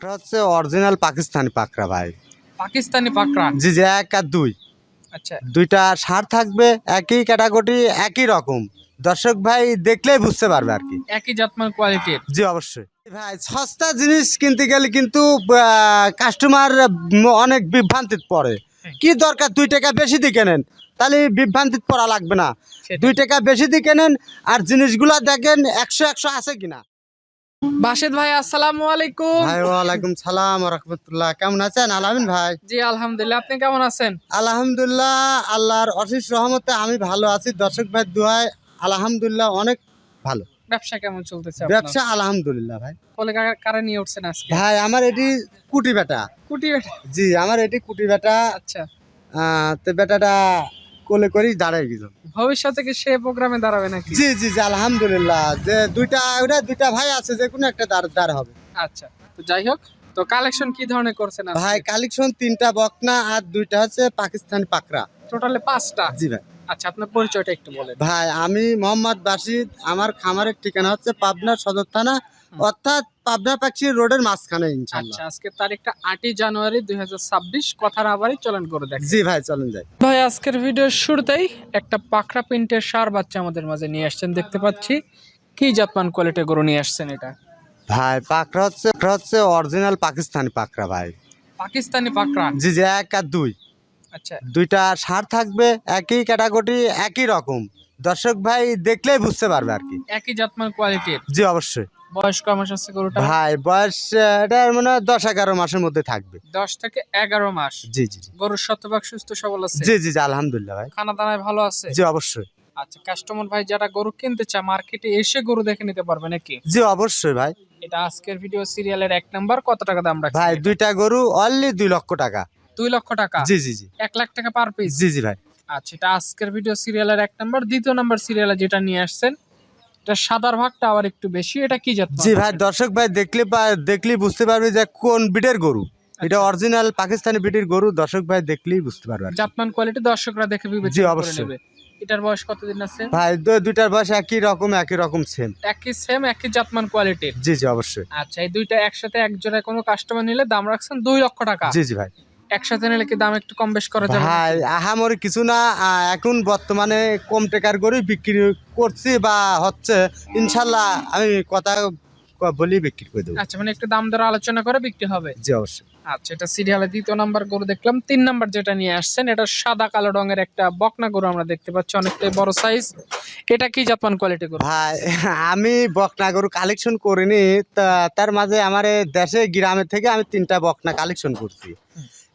পাকড়া হচ্ছে অরিজিনাল পাকিস্তানি পাকড়া ভাই। পাকিস্তানি পাকড়া? জি জি এক আর দুই। আচ্ছা। দুইটা সার থাকবে একই ক্যাটাগরি একই রকম। দর্শক ভাই দেখলেই বুঝতে পারবে আর কি। একই জাতমান কোয়ালিটির জি অবশ্যই। ভাই সস্তা জিনিস কিনতে গেলে কিন্তু কাস্টমার অনেক বিভ্রান্তিত পড়ে। হুম। কি দরকার দুই টাকা বেশি দিয়ে কেনেন? তাহলে বিভ্রান্তিত পড়া লাগবে না। দুই টাকা বেশি দিয়ে কেনেন আর জিনিসগুলো দেখেন একশো একশো আছে কিনা। বাসেদ ভাই আসসালামু আলাইকুম। ভাই ওয়ালাইকুম সালাম রহমতুল্লাহ। কেমন আছেন? আলামিন ভাই? জি আলহামদুলিল্লাহ। আপনি কেমন আছেন? আলহামদুলিল্লাহ আল্লাহর অশেষ রহমতে আমি ভালো আছি। দর্শক ভাই দুয়ায় আলহামদুলিল্লাহ অনেক ভালো। ব্যবসা কেমন চলতেছে ব্যবসা আলহামদুলিল্লাহ ভাই। ফলে কারা- নিয়ে উঠছেন আজকে? ভাই আমার এটি কুটি বেটা। কুটি বেটা। জি আমার এটি কুটি বেটা। আচ্ছা। আহ, তো বেটাটা কোলে করেই দাঁড়াই গেল। ভবিষ্যতে কি সে প্রোগ্রামে দাঁড়াবে নাকি? জি জি জি আলহামদুলিল্লাহ। যে দুইটা ওটা দুইটা ভাই আছে যে কোনো একটা দাঁড় দাঁড় হবে। আচ্ছা তো যাই হোক তো কালেকশন কি ধরনের করছেন ভাই কালেকশন তিনটা বকনা আর দুইটা হচ্ছে পাকিস্তানি পাকড়া। টোটালে পাঁচটা? জি ভাই। আচ্ছা আপনার পরিচয়টা একটু বলেন। ভাই আমি মোহাম্মদ বাসিদ আমার খামারের ঠিকানা হচ্ছে পাবনা সদর থানা অর্থাৎ পাবনা পাখি রোডের মাঝখানে ইনশাল্লাহ আচ্ছা আজকে তারিখটা আটই জানুয়ারি দুই কথা না আবারই চলেন করে দেখ জি ভাই চলেন যাই। ভাই আজকের ভিডিওর শুরুতেই একটা পাকড়া প্রিন্টের সার বাচ্চা আমাদের মাঝে নিয়ে আসছেন। দেখতে পাচ্ছি কি জাতমান কোয়ালিটি গরু নিয়ে আসছেন এটা। ভাই পাকড়া হচ্ছে হচ্ছে অরিজিনাল পাকিস্তানি পাকড়া ভাই। পাকিস্তানি পাকড়া? জি জি এক আর দুই। আচ্ছা। দুইটা সার থাকবে একই ক্যাটাগরি একই রকম। দর্শক ভাই দেখলেই বুঝতে পারবে আর কি। একই জাতমান কোয়ালিটির জি অবশ্যই। বয়স কম আছে গরুটা? ভাই বয়স এটা মানে হয় দশ এগারো মাসের মধ্যে থাকবে। দশ থেকে এগারো মাস? জি জি জি। গরুর শতভাগ সুস্থ সবল আছে? জি জি জি আলহামদুলিল্লাহ ভাই। খানা দানায় ভালো আছে? জি অবশ্যই। আচ্ছা কাস্টমার ভাই যারা গরু কিনতে চায় মার্কেটে এসে গরু দেখে নিতে পারবে নাকি? জি অবশ্যই ভাই। এটা আজকের ভিডিও সিরিয়ালের এক নাম্বার কত টাকা দাম রাখছে ভাই দুইটা গরু অনলি দুই লক্ষ টাকা। দুই লক্ষ টাকা? জি জি জি। এক লাখ টাকা পার পিস জি জি ভাই। আচ্ছা এটা আজকের ভিডিও সিরিয়ালের এক নাম্বার দ্বিতীয় নাম্বার সিরিয়ালে যেটা নিয়ে আসছেন এটা সাদার ভাগটা আবার একটু বেশি এটা কি জাত জি ভাই দর্শক ভাই দেখলে দেখলেই বুঝতে পারবে যে কোন বিটের গরু। এটা আচ্ছা। অরিজিনাল পাকিস্তানি বিটের গরু দর্শক ভাই দেখলেই বুঝতে পারবে জাতমান কোয়ালিটি দর্শকরা দেখে বিবেচনা করে অবশ্যই। নেবে। এটার বয়স কতদিন আছে? ভাই দুইটার বয়স একই রকম একই রকম সেম একই সেম একই জাতমান কোয়ালিটির জি জি অবশ্যই। আচ্ছা এই দুইটা একসাথে এক জোড়ায় কোনো কাস্টমার নিলে দাম রাখছেন দুই লক্ষ টাকা। জি জি ভাই। একসাথে নিলে কি দাম একটু কম বেশ করা যাবে? ভাই আহামরি কিছু না এখন বর্তমানে কম টাকার গরুই বিক্রি করছি বা হচ্ছে ইনশাল্লাহ আমি কথা বলি বিক্রি করে দেবো। আচ্ছা মানে একটু দাম দর আলোচনা করে বিক্রি হবে? জি অবশ্যই। আচ্ছা এটা সিরিয়ালে দ্বিতীয় নাম্বার গরু দেখলাম। তিন নাম্বার যেটা নিয়ে আসছেন এটা সাদা কালো রঙের একটা বকনা গরু আমরা দেখতে পাচ্ছি অনেকটাই বড় সাইজ এটা কি জাপান কোয়ালিটি গরু? ভাই আমি বকনা গরু কালেকশন করিনি তার মাঝে আমার দেশে গ্রামের থেকে আমি তিনটা বকনা কালেকশন করছি।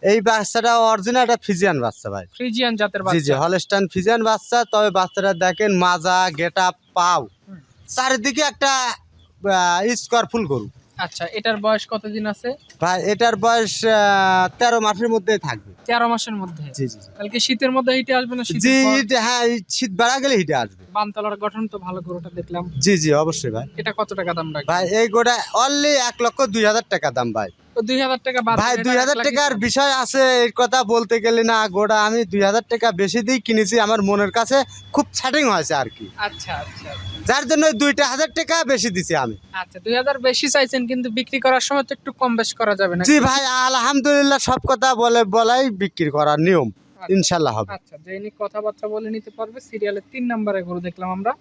এই বাচ্চাটা অরিজিনাল একটা ফিজিয়ান বাচ্চা ভাই। ফ্রিজিয়ান জাতের জি জি বাচ্চা। হলস্টাইন ফিজিয়ান বাচ্চা তবে বাচ্চাটা দেখেন মাজা গেটা পাও। চারিদিকে একটা স্কোয়ার ফুল গরু। আচ্ছা এটার বয়স কতদিন আছে? ভাই এটার বয়স আহ, তেরো মাসের মধ্যে থাকবে। তেরো মাসের মধ্যে? জি জি জি। তাহলে শীতের মধ্যে হিটে আসবে না জি শীতের পর? হিট- হ্যাঁ এই শীত বাড়া গেলে হিটে আসবে। বানতলার গঠন তো ভালো গরুটা দেখলাম। জি জি অবশ্যই ভাই। এটা কত টাকা দাম রাখবে ভাই এই গোটা অনলি এক লক্ষ দুই হাজার টাকা দাম ভাই। টাকা ভাই দুই হাজার টাকার বিষয় আছে এই কথা বলতে গেলে না গোটা আমি দুই হাজার টাকা বেশি দিয়ে কিনেছি আমার মনের কাছে খুব ছাটিং হয়েছে আর কি। আচ্ছা আচ্ছা যার জন্য দুইটা হাজার টাকা বেশি দিছি আমি। আচ্ছা দুই হাজার বেশি চাইছেন কিন্তু বিক্রি করার সময় তো একটু কম বেশ করা যাবে না জি ভাই আলহামদুলিল্লাহ সব কথা বলে বলাই বিক্রি করার নিয়ম। ইনশাল্লাহ হবে। আচ্ছা জেনি কথাবার্তা বলে নিতে পারবে সিরিয়ালের তিন নম্বরে গরু দেখলাম আমরা।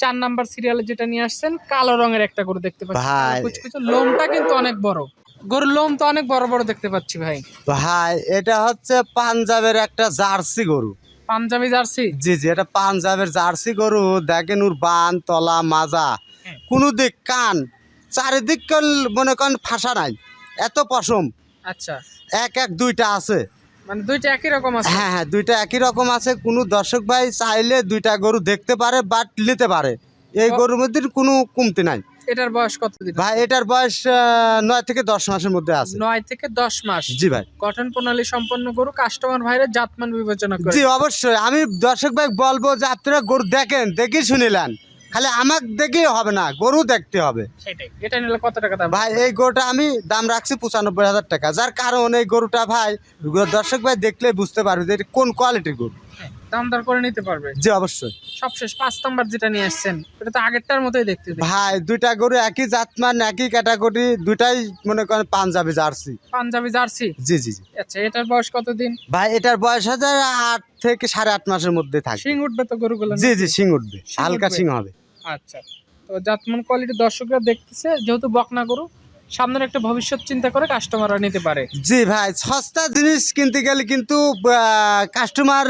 চার নাম্বার সিরিয়ালে যেটা নিয়ে আসছেন কালো রঙের একটা গরু দেখতে পাচ্ছি। লোমটা কিন্তু অনেক বড়। গরুর লোম তো অনেক বড় বড় দেখতে পাচ্ছি ভাই। ভাই এটা হচ্ছে পাঞ্জাবের একটা জার্সি গরু। পাঞ্জাবি জার্সি? জি জি এটা পাঞ্জাবের জার্সি গরু। দেখেন ওর বান তলা মাজা। কোনো দিক কান চারিদিক কেল মনে করেন ফাঁসা নাই। এত পশম। আচ্ছা। এক এক দুইটা আছে। মানে দুইটা একই রকম আছে? হ্যাঁ হ্যাঁ দুইটা একই রকম আছে। কোনো দর্শক ভাই চাইলে দুইটা গরু দেখতে পারে বাট নিতে পারে। এই গরুর মধ্যে কোনো কমতি নাই। এটার বয়স কতদিন ভাই এটার বয়স নয় থেকে দশ মাসের মধ্যে আছে। নয় থেকে দশ মাস। জি ভাই। গঠন প্রণালী সম্পন্ন গরু কাস্টমার ভাইরে জাতমান বিবেচনা করে। জি অবশ্যই। আমি দর্শক ভাই বলব যে আপনারা গরু দেখেন দেখি শুনিলেন খালি আমাকে দেখেই হবে না গরু দেখতে হবে। এটা নিলে কত টাকা দাম? ভাই এই গরুটা আমি দাম রাখছি পঁচানব্বই হাজার টাকা। যার কারণ এই গরুটা ভাই দর্শক ভাই দেখলে বুঝতে পারবে যে কোন কোয়ালিটির গরু। দাম দর করে নিতে পারবে? জি অবশ্যই। সবশেষ পাঁচ নাম্বার যেটা নিয়ে আসছেন এটা তো আগেরটার মতোই দেখতে। ভাই দুইটা গরু একই জাতমান একই ক্যাটাগরি দুইটাই মনে করেন পাঞ্জাবি জার্সি। পাঞ্জাবি জার্সি? জি জি জি। আচ্ছা এটার বয়স কতদিন? ভাই এটার বয়স হচ্ছে আট থেকে সাড়ে আট মাসের মধ্যে থাকে। শিং উঠবে তো গরুগুলো জি জি শিং উঠবে। হালকা শিং হবে। আচ্ছা তো জাতমান কোয়ালিটি দর্শকরা দেখতেছে যেহেতু বকনা গরু সামনের একটা ভবিষ্যৎ চিন্তা করে কাস্টমাররা নিতে পারে। জি ভাই সস্তা জিনিস কিনতে গেলে কিন্তু কাস্টমার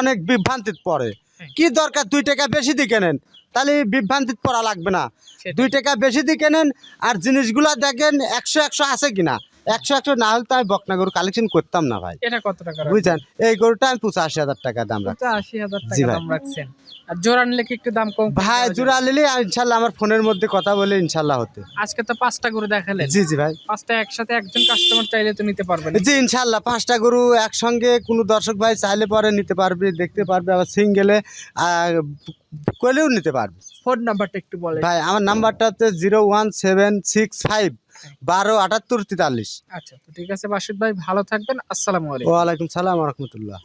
অনেক বিভ্রান্তিত পড়ে। হ্যাঁ। কি দরকার দুই টাকা বেশি দিয়ে কেনেন? তাহলে বিভ্রান্তিত পড়া লাগবে না। দুই টাকা বেশি দিয়ে কেনেন আর জিনিসগুলা দেখেন একশো একশো আছে কিনা। একশো একশো না হলে তো আমি বকনা গরু কালেকশন করতাম না ভাই। এটা কত টাকা বুঝছেন? এই গরুটা আমি পঁচাশি হাজার টাকা দাম রাখি আশি হাজার টাকা দাম রাখছেন। আর জোড়া নিলে কি একটু দাম কম ভাই? জোড়া নিলে ইনশাল্লাহ আমার ফোনের মধ্যে কথা বলে ইনশাল্লাহ হতে। আজকে তো পাঁচটা গরু দেখালেন। জি জি ভাই। পাঁচটা একসাথে একজন কাস্টমার চাইলে তো নিতে পারবেন। জি ইনশাল্লাহ পাঁচটা গরু একসঙ্গে কোনো দর্শক ভাই চাইলে পরে নিতে পারবে দেখতে পারবে আবার সিঙ্গেলে করলেও নিতে পারবে। ফোন নাম্বারটা একটু বলে ভাই আমার নাম্বারটা হচ্ছে zero one seven six five বারো আটাত্তর তেতাল্লিশ। আচ্ছা তো ঠিক আছে বাসিদ ভাই ভালো থাকবেন। আসসালামু আলাইকুম। ওয়ালাইকুম সালাম রহমতুল্লাহ।